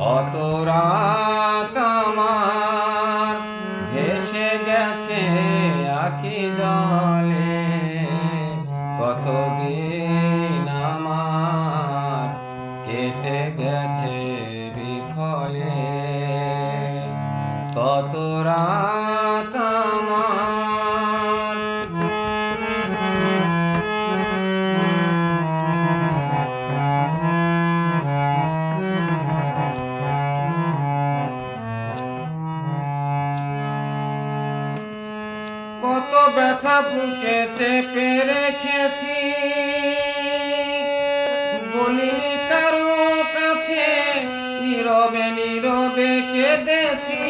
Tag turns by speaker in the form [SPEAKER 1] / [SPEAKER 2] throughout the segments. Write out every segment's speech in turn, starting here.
[SPEAKER 1] কত রাত আমার গেছে কত কেটে গেছে বিফলে। কত রাত কত ব্যথা বুকে চেপে রেখেছি বলিনি কারও কাছে, নীরবে নীরবে কেঁদেছি।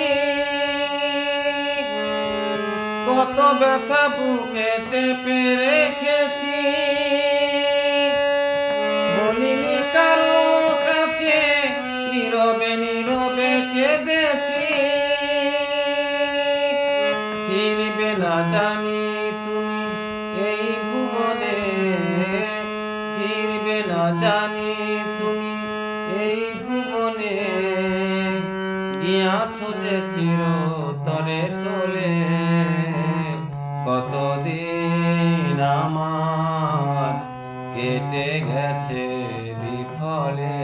[SPEAKER 1] কত ব্যথা বুকে চেপে রেখেছি ফিরবে না জানি তুমি এই ভুবনে। ফিরবে না জানি তুমি এই ভুবনে। গিয়াছো যে চিরতরে চলে। কতদিন আমার কেটে গেছে বিফলে।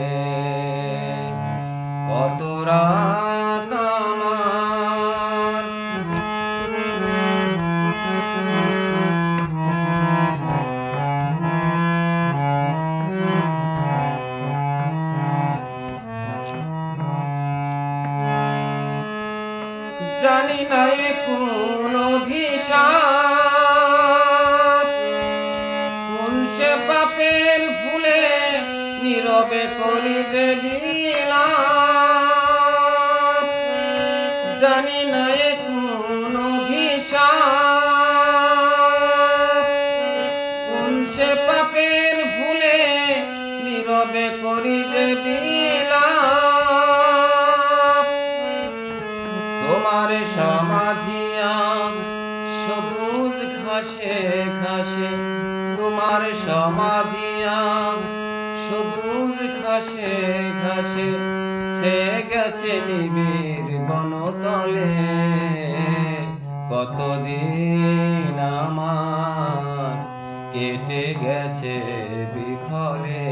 [SPEAKER 1] কত রাত জানি না এ কোন অভিশাপ। কোন সে পাপের ফুলে নীরবে করি যে জানি না এ কোন অভিশাপ। কোন সে পাপের ভুলে নীরবে করি যে ঘাসে তোমার সমাধি আজ। সবুজ সে গেছে বনতলে। কতদিন আমার কেটে গেছে বিফলে।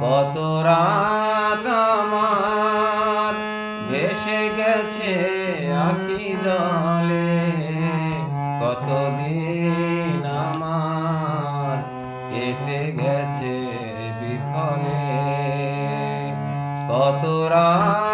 [SPEAKER 1] কত রাত আমার ভেসে গেছে আখি জলে। কতদিন আমার কেটে গেছে বিফলে? কত রাত